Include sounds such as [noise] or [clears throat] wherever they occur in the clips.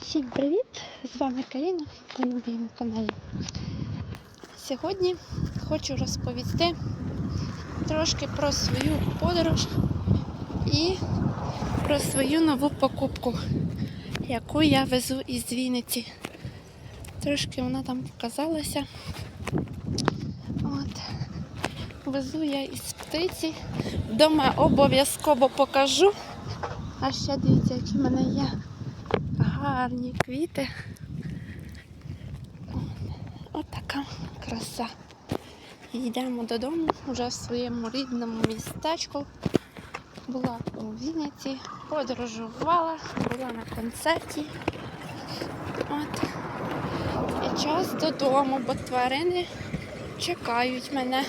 Всім привіт! З вами Каріна на моєму каналі. Сьогодні хочу розповісти трошки про свою подорож і про свою нову покупку, яку я везу із Вінниці. Трошки вона там показалася. От. Везу я із птиці. Вдома обов'язково покажу. А ще дивіться, які в мене є гарні квіти. От краса. Йдемо додому вже в своєму рідному містечку. Була у Вінниці, подорожувала, була на концерті. От. І час додому, бо тварини чекають мене.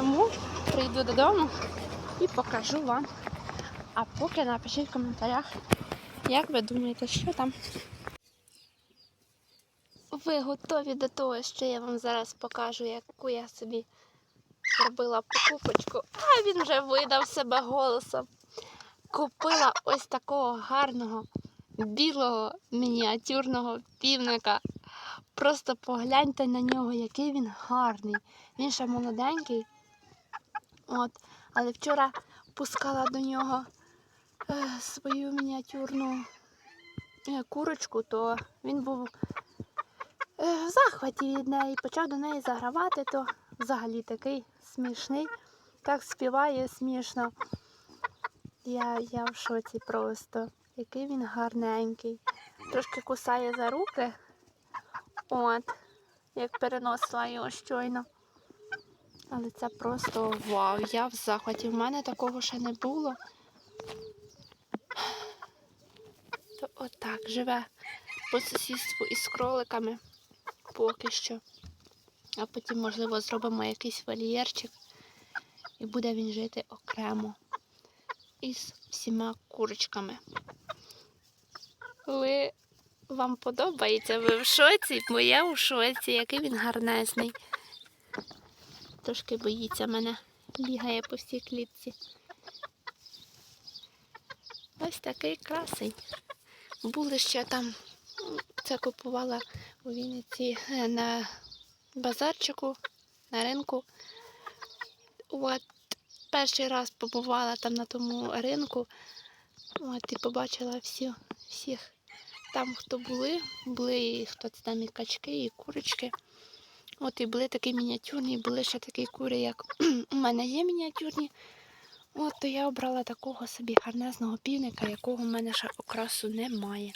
Тому прийду додому і покажу вам. А поки напишіть в коментарях, як ви думаєте, що там? Ви готові до того, що я вам зараз покажу, яку я собі зробила покупочку. А він вже видав себе голосом. Купила ось такого гарного білого мініатюрного півника. Просто погляньте на нього, який він гарний. Він ще молоденький. От. Але вчора пускала до нього е, свою мініатюрну е, курочку, то він був е, в захваті від неї, почав до неї загравати, то взагалі такий смішний, так співає смішно. Я, я в шоці просто, який він гарненький. Трошки кусає за руки, от, як переносила його щойно. Але це просто вау, я в захваті. В мене такого ще не було. То отак живе по сусідству із кроликами поки що. А потім, можливо, зробимо якийсь вольєрчик і буде він жити окремо із всіма курочками. Ви вам подобається? Ви в шоці? Бо я у шоці, який він гарнезний. Трошки боїться мене, бігає по всій клітці. Ось такий красень. Були ще там, це купувала у Вінниці е, на базарчику, на ринку. От перший раз побувала там на тому ринку. От і побачила всі, всіх там, хто були, були і хто це там і качки, і курочки. От і були такі мініатюрні, були ще такі кури, як [clears throat] у мене є мініатюрні. От то я обрала такого собі гарнезного півника, якого в мене ще окрасу немає.